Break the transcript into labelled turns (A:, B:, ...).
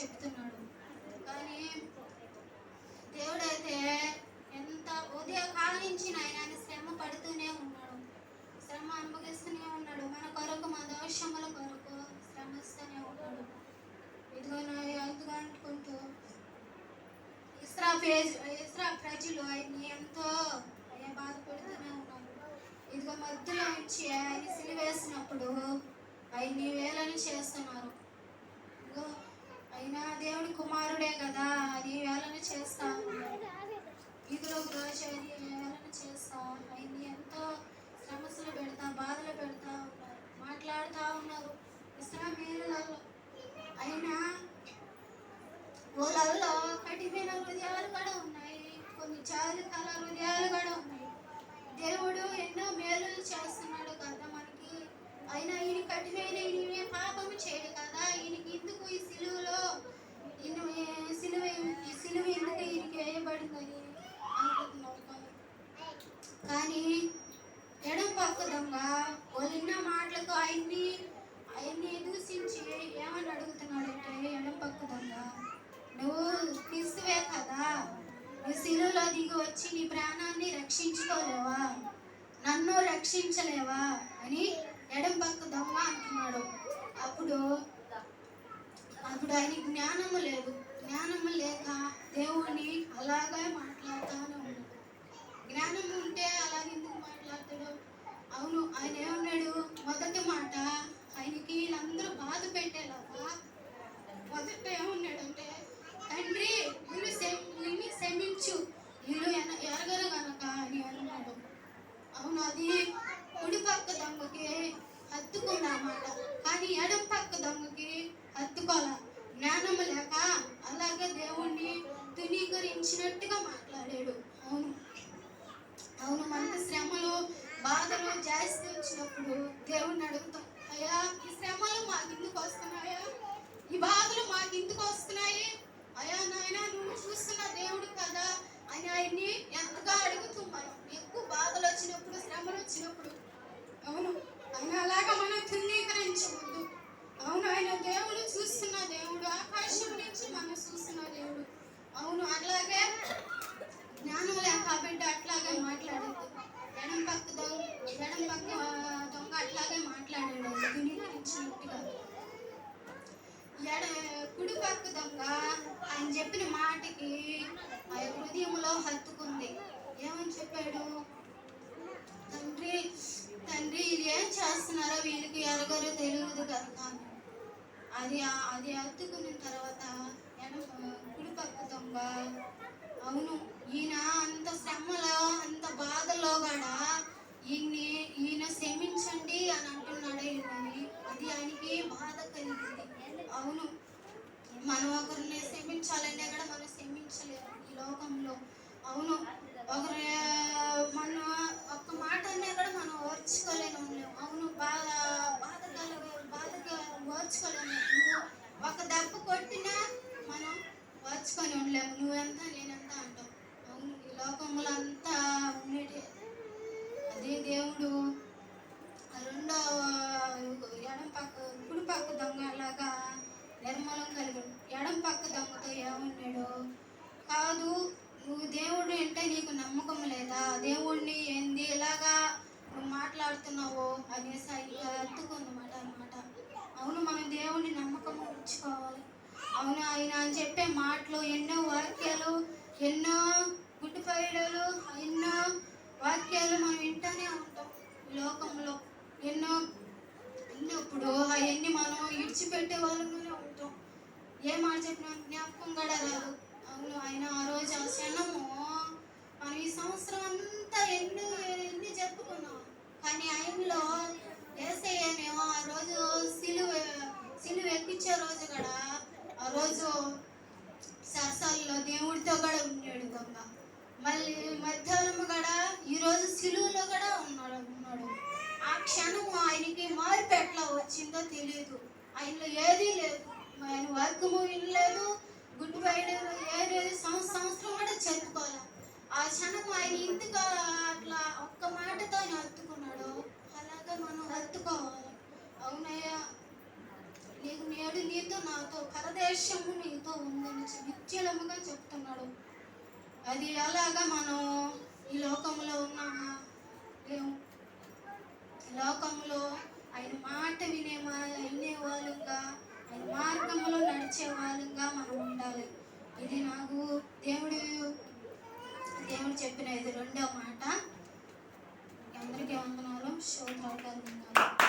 A: చెప్తున్నాడు. కానీ దేవుడైతే ఎంత ఉదయ కాలం నుంచి ఆయన ఆయన శ్రమ పడుతూనే ఉన్నాడు. శ్రమ అనుభవిస్తూనే ఉన్నాడు. మన కొరకు మన దోషముల కొరకు శ్రమిస్తూనే ఉన్నాడు. ఇదిగో నా ఇదిగో అనుకుంటూ ఇస్రా పేజ్ ఇస్రా ప్రజలు ఆయన్ని ఎంతో ఆయన బాధపడుతూనే ఉన్నారు. ఇదిగో మధ్యలో నుంచి ఆయన సిలివేసినప్పుడు ఆయన్ని వేలని చేస్తున్నారు. ఇదిగో అయినా దేవుడి కుమారుడే కదా అని వేళన చేస్తా ఉన్నారు ఇదిలో వేళన వేలన చేస్తా అయింది ఎంతో సమస్యలు పెడతా బాధలు పెడతా ఉన్నారు. మాట్లాడుతూ ఉన్నారు. ఇస్రామేలలో అయినా వాళ్ళల్లో కఠినమైన హృదయాలు కూడా ఉన్నాయి. కొన్ని చాలు కళ హృదయాలు కూడా ఉన్నాయి దేవుడు ఎన్నో మేలులు చేస్తున్నాడు కదా మనకి అయినా ఈయన కఠినమైన ఈయన పాపము చేయడు కదా ఈయనకి ఎందుకు ఈ సిలువలో ఈయన సిలువ ఈ సిలువ ఎందుకు ఈయనకి వేయబడిందని అనుకుంటున్నారు కానీ కానీ ఎడం పక్క దొంగ వాళ్ళిన్న మాటలకు ఆయన్ని ఆయన్ని దూషించి ఏమని అడుగుతున్నాడంటే ఎడం పక్క దొంగ నువ్వు క్రీస్తువే కదా నీ శిలువలో దిగి వచ్చి నీ ప్రాణాన్ని రక్షించుకోలేవా? నన్ను రక్షించలేవా? అని ఎడం పక్క దొంగ అంటున్నాడు. అప్పుడు అప్పుడు ఆయన జ్ఞానము లేదు. జ్ఞానము లేక దేవుణ్ణి అలాగే మాట్లాడుతూనే ఉన్నాడు. జ్ఞానం ఉంటే అలాగే ఎందుకు మాట్లాడతాడు? అవును ఆయన ఏమన్నాడు? మొదటి మాట ఆయనకి వీళ్ళందరూ బాధ పెట్టేలాగా మొదట ఏమన్నాడంటే తండ్రి వీళ్ళు శం- వీళ్ళని క్షమించు వీళ్ళు ఎన- ఎరగరు గనక అని అన్నాడు అవును అది కుడి పక్క దొంగకి కానీ ఎడం పక్క దొంగకి హత్తుకోల జ్ఞానం లేక అలాగే దేవుణ్ణి తునీకరించినట్టుగా మాట్లాడాడు. అవును. అవును మన శ్రమలు బాధలు జాస్తి వచ్చినప్పుడు దేవుణ్ణి అడుగుతాం అయ్యా ఈ శ్రమలు మాకు ఎందుకు వస్తున్నాయా? ఈ బాధలు మాకు ఎందుకు వస్తున్నాయి అయ్యా నాయన నువ్వు చూస్తున్న దేవుడు కదా అని ఆయన్ని ఎంతగా అడుగుతాం మనం ఎక్కువ బాధలు వచ్చినప్పుడు శ్రమలు వచ్చినప్పుడు అవును ఆయన అలాగా మనం తున్నీకరించవద్దు అవును ఆయన దేవుడు చూస్తున్న దేవుడు ఆకాశం నుంచి మనం చూస్తున్న దేవుడు అవును అట్లాగే జ్ఞానం లేక ఆ బిడ్డ అట్లాగే మాట్లాడేది. ఎడం పక్క దొంగ ఎడం పక్క దొంగ అట్లాగే మాట్లాడాడు తునీకరించినట్టుగా ఎడ కుడి పక్క దొంగ ఆయన చెప్పిన మాటకి ఆ హృదయంలో హత్తుకుంది. ఏమని చెప్పాడు? తండ్రి తండ్రి ఇది ఏం చేస్తున్నారో వీళ్ళకి ఎరగరో తెలియదు కనుక అది అది హత్తుకున్న తర్వాత ఎడ- అవును ఈయన అంత శ్రమలో అంత బాధలో కూడా ఈయన్ని ఈయన క్షమించండి అని అంటున్నాడు ఈయనని అది ఆయనకి బాధ కలిగింది. అవును మనం ఒకరిని క్షమించాలంటే కూడా మనం క్షమించలేము ఈ లోకంలో. అవును ఒకరి మనం ఒక్క మాట అన్నా కూడా మనం ఓర్చుకోలేము అవును బాధ బాధ కల బాధగా ఓర్చుకోలేము. ఒక దెబ్బ కొట్టినా మనం ఓర్చుకొని ఉండలేము. నువ్వెంత నేనెంత అంటాం అవును ఈ లోకంలో అంతా ఉండేటి అదే దేవుడు రెండో ఎడం పక్క కుడి పక్క దొంగ లాగా నిర్మలం కలిగి ఎడం పక్క దొంగతో ఏమున్నాడు? కాదు నువ్వు దేవుడు అంటే నీకు నమ్మకం లేదా? దేవుడిని ఏంది ఇలాగా నువ్వు మాట్లాడుతున్నావు అనేసి ఆయన అత్తుకుందన్నమాట అనమాట అవును మనం దేవుడిని నమ్మకం ఉంచుకో ఆయన అని చెప్పే మాటలు ఎన్నో వాక్యాలు ఎన్నో గుడ్డిపైడలు ఎన్నో వాక్యాలు మనం వింటూనే ఉంటాం లోకంలో. ఎన్నో విన్నప్పుడు అవన్నీ మనం ఇడిచిపెట్టే వాళ్ళంగానే ఉంటాం. ఏ మాట చెప్పినా జ్ఞాపకం కూడా రాదు అవును ఆయన ఆ రోజు ఆ క్షణము మనం ఈ సంవత్సరం అంతా ఎన్ని ఎన్ని జరుపుకున్నాం కానీ ఆయనలో ఏసయ్యనేమో ఆ రోజు సిలువ సిలువ ఎక్కించే రోజు కూడా ఆ రోజు దేవుడితో కూడా ఉన్నాడు దొంగ మళ్ళీ మధ్యాహ్నం కూడా ఈరోజు సిలువులో కూడా ఉన్నాడు ఉన్నాడు. ఆ క్షణం ఆయనకి మార్పు ఎట్లా వచ్చిందో తెలియదు ఆయనలో ఏదీ లేదు. ఆయన వర్గము వినలేదు గుడ్ బై ఏ సంవత్సరం సంవత్సరం కూడా చెప్పుకోవాలి. ఆ క్షణం ఆయన ఇంతగా అట్లా ఒక్క మాటతో ఆయన హత్తుకున్నాడు అలాగే మనం హత్తుకోవాలి అవునయ్యా నీకు నేడు నీతో నాతో పరదేశము నీతో ఉందని నిత్యలముగా చెప్తున్నాడు. అది ఎలాగా మనం ఈ లోకంలో ఉన్నామా? లేవు ఈ లోకంలో ఆయన మాట వినే వినే వాళ్ళుగా ఆయన మార్గంలో నడిచే వాళ్ళుగా మనం ఉండాలి. ఇది నాకు దేవుడు దేవుడు చెప్పిన ఇది రెండో మాట. అందరికీ వందనాలు. శోధరాలు